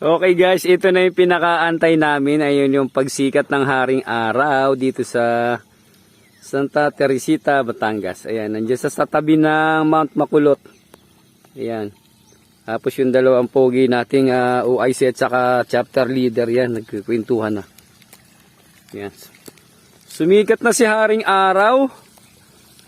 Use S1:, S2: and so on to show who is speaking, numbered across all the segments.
S1: Okay guys, ito na yung pinakaantay namin. Ayun yung pagsikat ng haring araw dito sa Santa Teresita, Batangas. Ayan, nandiyan sa, sa tabi ng Mount Makulot. Ayan. Tapos yung dalawang pogi nating ah, OIC at saka chapter leader yan, nagkikwentuhan na. Ayan. Sumikat na si Haring Araw.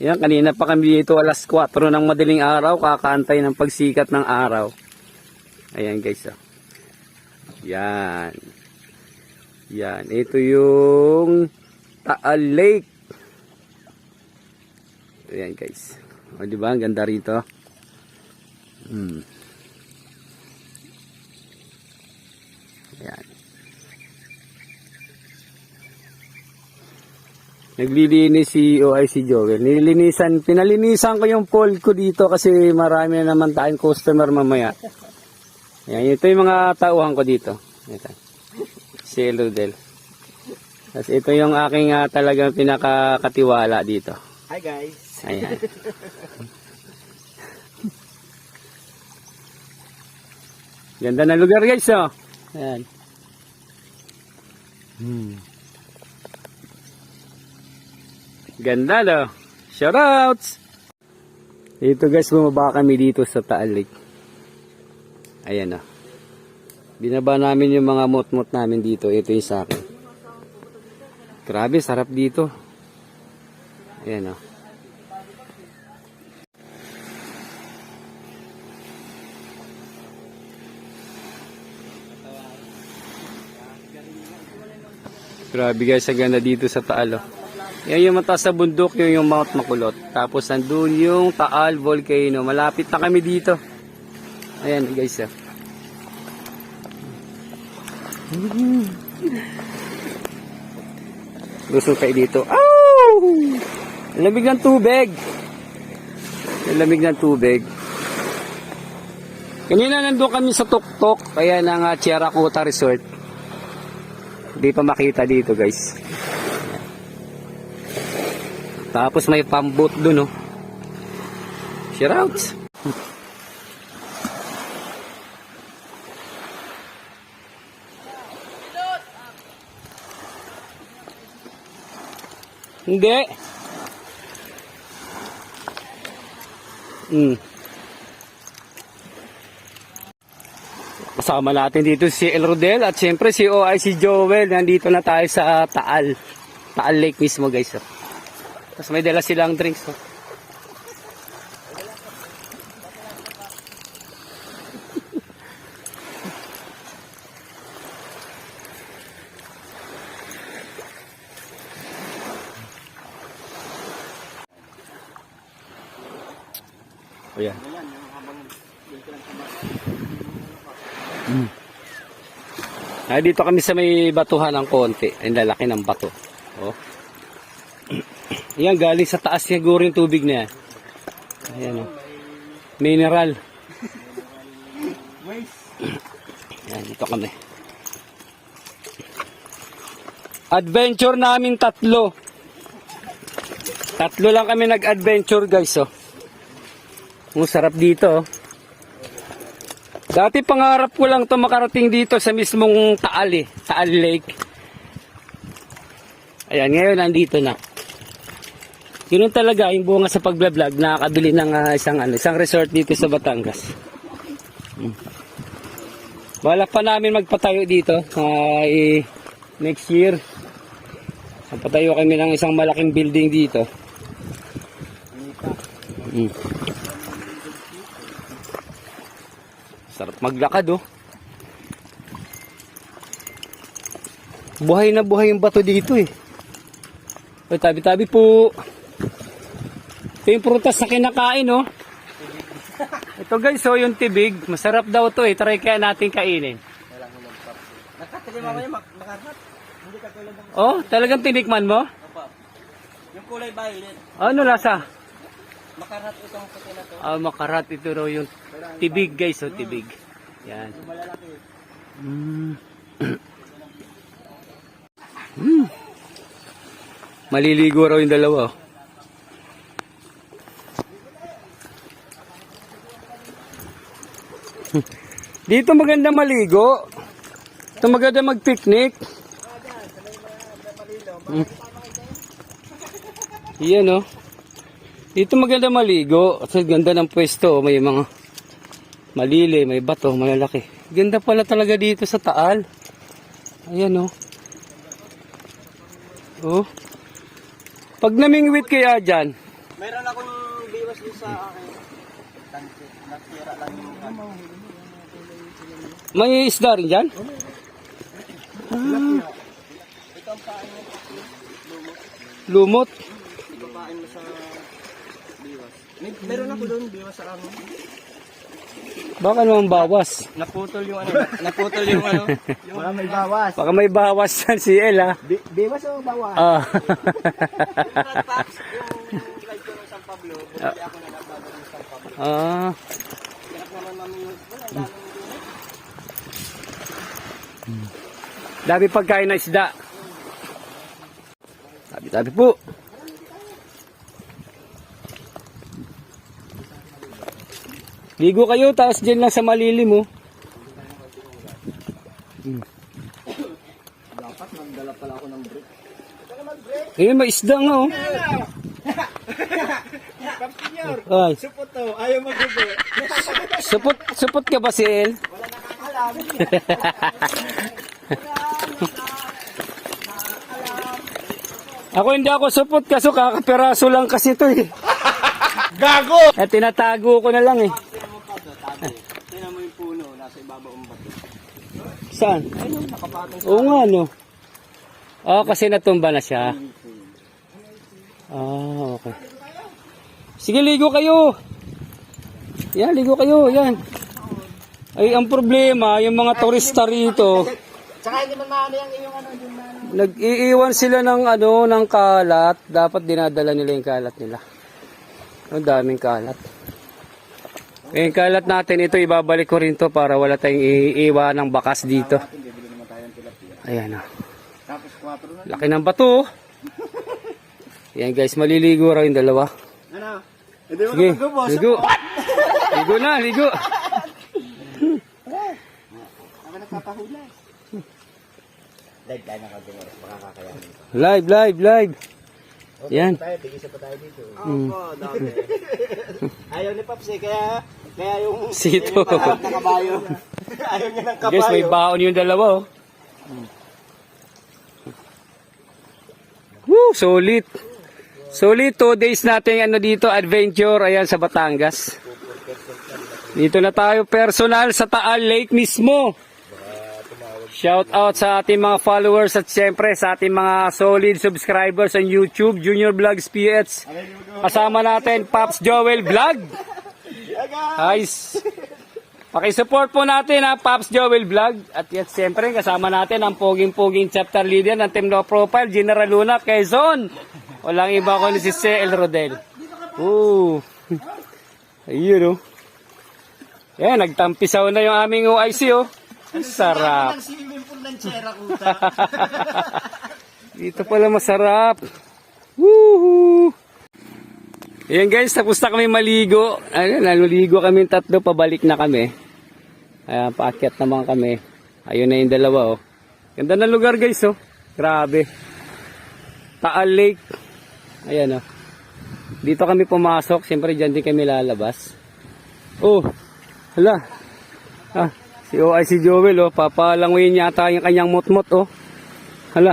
S1: Ayan, kanina pa kami dito alas 4 ng madaling araw, kakaantay ng pagsikat ng araw. Ayan guys. ah. Yan. Yan. Ito yung Taal Lake. Ayan guys. O diba? Ang ganda rito. Hmm. Ayan. Naglilinis si OIC Joel. Nilinisan, pinalinisan ko yung pole ko dito kasi marami na naman tayong customer mamaya. Yan, ito yung mga tauhan ko dito. Ito. Si Eludel. Tapos ito yung aking ah, talagang pinakakatiwala dito.
S2: Hi guys.
S1: Ayan. Ganda na lugar guys, oh. Ayan. Hmm. Ganda, no? Shoutouts! Dito guys, bumaba kami dito sa Taal Lake. Ayan na. Binaba namin yung mga mot-mot namin dito. Ito yung sa akin. Grabe, sarap dito. Ayan na. Grabe guys, ang ganda dito sa Taal. oh. Yan yung mataas sa bundok, yung, yung Mount Makulot. Tapos nandun yung Taal Volcano. Malapit na kami dito. Ayan guys. ah. Gusto kayo dito. Ow! Lamig ng tubig. Lamig ng tubig. Kanina nandun kami sa tuktok, kaya ng uh, Chiaracuta Resort. Hindi pa makita dito guys. Tapos may pambot dun oh. Shoutouts. Hindi. Hmm. Kasama natin dito si El Rodel at siyempre si OIC Joel. Nandito na tayo sa Taal. Taal Lake mismo guys. Oh. Tapos may dala silang drinks. Oh. Oh, yan. Ah, dito kami sa may batuhan ng konti. Ang lalaki ng bato. Oh. Yan, galing sa taas siguro yung tubig na yan. Ayan oh. Mineral. Yan, dito kami. Adventure namin tatlo. Tatlo lang kami nag-adventure guys oh. Ang sarap dito oh. Dati pangarap ko lang to makarating dito sa mismong Taal eh, Taal Lake. Ayan, ngayon nandito na. Yun talaga yung bunga sa pagbablog, nakakabili ng ah, isang ano, isang resort dito sa Batangas. Hmm. Balak pa namin magpatayo dito ay next year. Magpatayo kami ng isang malaking building dito. Hmm. Maglakad oh. Buhay na buhay yung bato dito eh. O, tabi-tabi po. Ito yung prutas na kinakain oh. Ito guys oh, yung tibig. Masarap daw to eh. Try kaya natin kainin.
S2: Nakatali mamaya mak makarhat. Hindi ka tulad ng
S1: Oh, talagang tinikman mo?
S2: Opo. Yung kulay violet.
S1: Ano lasa?
S2: Makarhat itong puti na to.
S1: Ah, makarat ito raw yung tibig guys oh, tibig. Yan. Mm. mm. Maliligo raw yung dalawa. oh. Dito maganda maligo. Ito maganda mag-picnic. Hmm. Yan oh. Dito maganda maligo. Kasi ganda ng pwesto. oh. May mga malili, may bato, malalaki. Ganda pala talaga dito sa Taal. Ayan oh. Oh. Pag namingwit kaya dyan,
S2: Meron akong biwas din sa akin. Natira lang yung
S1: may isda rin dyan?
S2: Mo.
S1: Lumot.
S2: May, meron ako doon biwas sa amin.
S1: Baka naman bawas.
S2: Naputol yung ano. naputol yung ano. Baka may bawas.
S1: Baka may bawas dyan si El ha.
S2: Bi biwas o bawas?
S1: Ah.
S2: yung live ko ng San Pablo, bumili ako na nagbago ng San Pablo.
S1: ah.
S2: Hirap naman. Wala, ang daming
S1: Dami pagkain ng isda. Sabi, sabi po. Ligo kayo, tapos dyan lang sa malilim oh.
S2: Dapat magdala pala ako ng brick.
S1: Eh, may isda nga oh. Ay,
S2: Supot to, ayaw magbubo.
S1: supot, supot ka ba si El? ako hindi ako supot kaso kakaperaso lang kasi ito eh.
S2: Gago!
S1: Eh, tinatago ko na lang eh.
S2: Tingnan mo yung puno, nasa ibabaw ng bato.
S1: Saan?
S2: Ayun, nakapatong
S1: Oo nga no. Ah, kasi natumba na siya. Ah, okay. Sige, ligo kayo. Yan, ligo kayo. Yan. Ay, ang problema, yung mga turista rito,
S2: Tsaka hindi man maano yung iyong ano, yung ano.
S1: nag-iiwan sila ng ano, ng kalat. Dapat dinadala nila yung kalat nila. Ang daming kalat. Eh, Yung kalat natin ito, ibabalik ko rin to para wala tayong iiwan ng bakas dito. Ayan ah.
S2: Tapos 4 na.
S1: Laki ng bato. oh. Yan guys, maliligo raw yung dalawa.
S2: Ano? Mo
S1: Sige, ligo. Ligo na, ligo.
S2: Live tayo nakagawa. Baka kakayanin.
S1: Live, live, live. Yan.
S2: Tayo, tigisa pa tayo dito. Oo, dami. Ayaw ni Paps eh, kaya, kaya yung...
S1: Sito.
S2: yung kabayo. Ayaw niya ng kabayo.
S1: Guys, may baon yung dalawa oh. Woo, solid. Solid, two days natin ano dito, adventure, ayan sa Batangas. Dito na tayo personal sa Taal Lake mismo. Shout out sa ating mga followers at siyempre sa ating mga solid subscribers on YouTube, Junior Vlogs PH. Kasama natin, Pops Joel Vlog. Guys, pakisupport po natin ha, Pops Joel Vlog. At yan, siyempre, kasama natin ang poging-poging chapter leader ng Team Low Profile, General Luna, Quezon. Walang iba ko si C.L. Rodel. Ooh. Ayun oh. Yan, nagtampisaw na yung aming OIC oh. Ang sarap. Dito pala masarap. Woohoo! Ayan guys, tapos na kami maligo. Ayun, naliligo kami tatlo, pabalik na kami. Ayan, paakyat naman kami. Ayun na yung dalawa oh. Ganda ng lugar guys oh. Grabe. Taal Lake. Ayan oh. Dito kami pumasok, siyempre dyan din kami lalabas. Oh, hala. Ah, si OI si Joel oh, papalanguyin yata yung kanyang motmot oh. Hala.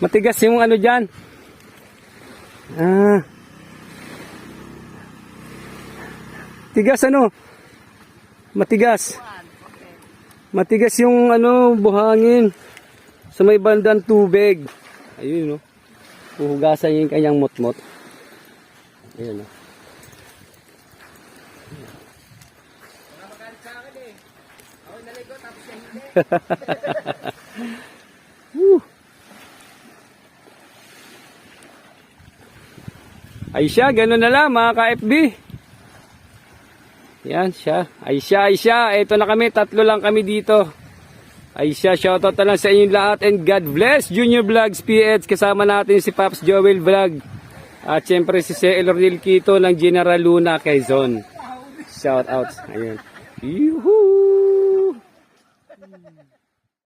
S1: Matigas yung ano dyan. Ah. Tigas ano? Matigas. Matigas yung ano, buhangin. Sa may bandang tubig. Ayun no. Puhugasan yung kanyang motmot. Ayun no. Woo. Ay siya, ganun na lang mga ka-FB. Yan siya. Ay siya, siya. Ito na kami, tatlo lang kami dito. Ay siya, shoutout na lang sa inyong lahat and God bless Junior Vlogs PH. Kasama natin si Paps Joel Vlog. At syempre si C.L. Rodil Quito ng General Luna, Quezon. Shoutout. Ayun. Yuhuu!